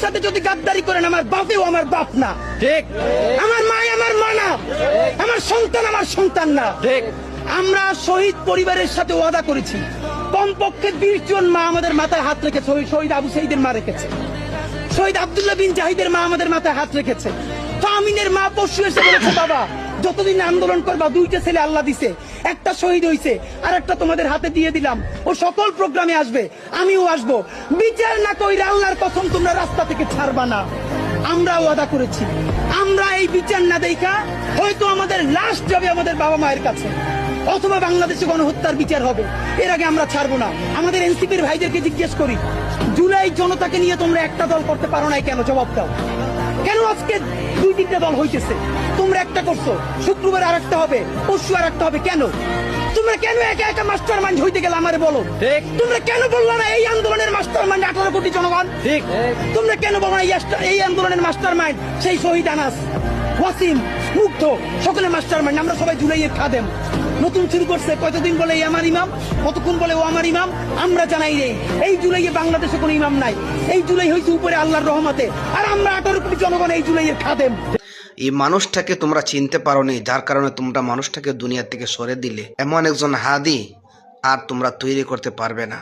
সাথে যদি গাদ্দারি করেন আমার বাপেও আমার বাপ না। ঠিক। আমার মা আমার মা না। আমার সন্তান আমার সন্তান না। ঠিক। আমরা শহীদ পরিবারের সাথে ওয়াদা করেছি। কমপক্ষে বিশ জন মা আমাদের মাথায় হাত রেখেছে। ওই শহীদ আবু সাইদের মা রেখেছে। শহীদ আবদুল্লাহ বিন জাহিদের মা আমাদের মাথায় হাত রেখেছে। তামিনের মা পশু এসে বলেছে বাবা যতদিন আন্দোলন করবা, দুইটা ছেলে আল্লাহ দিছে। একটা শহীদ হইছে আর একটা তোমাদের হাতে দিয়ে দিলাম। ও সকল প্রোগ্রামে আসবে, আমিও আসব। বিচার না কইরা আল্লাহর কসম তোমরা রাস্তা থেকে ছাড়বা না। আমরা ওয়াদা করেছি। আমরা এই বিচার না দেখা, হয়তো আমাদের লাস্ট যাবে আমাদের বাবা মায়ের কাছে। অথবা বাংলাদেশে গণহত্যার বিচার হবে। এর আগে আমরা ছাড়বো না। আমাদের এনসিপির ভাইদেরকে জিজ্ঞেস করি, জুলাই জনতাকে নিয়ে তোমরা একটা দল করতে পারো না কেন? জবাব দাও। কেন আজকে দুই তিনটা দল হইতেছে? তোমরা একটা করছ শুক্রবার আর একটা হবে পরশু আর একটা হবে কেন? তোমরা কেন একা একা মাস্টার মাইন্ড হইতে গেলে আমারে বলো? তোমরা কেন বলল না এই মাস্টার মাইন্ড আঠারো কোটি জনগণ। ঠিক। তোমরা কেন বলো এই আন্দোলনের মাস্টার মাইন্ড সেই শহীদ আনাস ওয়াসিম মুগ্ধ সকলে মাস্টার মাইন্ড আমরা সবাই জুলাইয়ের খাদেম। নতুন শুরু করছে কতদিন বলে এই আমার ইমাম? কতক্ষণ বলে ও আমার ইমাম? আমরা জানাই রে এই জুলাইয়ে বাংলাদেশে কোনো ইমাম নাই। এই জুলাই হয়েছে উপরে আল্লাহর রহমতে। আর আমরা আঠারো কোটি জনগণ এই জুলাইয়ের খাদেম। এই মানুষটাকে তোমরা চিনতে পারো নি যার কারণে তোমরা মানুষটাকে দুনিয়া থেকে সরে দিলে। এমন একজন হাদি আর তোমরা তৈরি করতে পারবে না।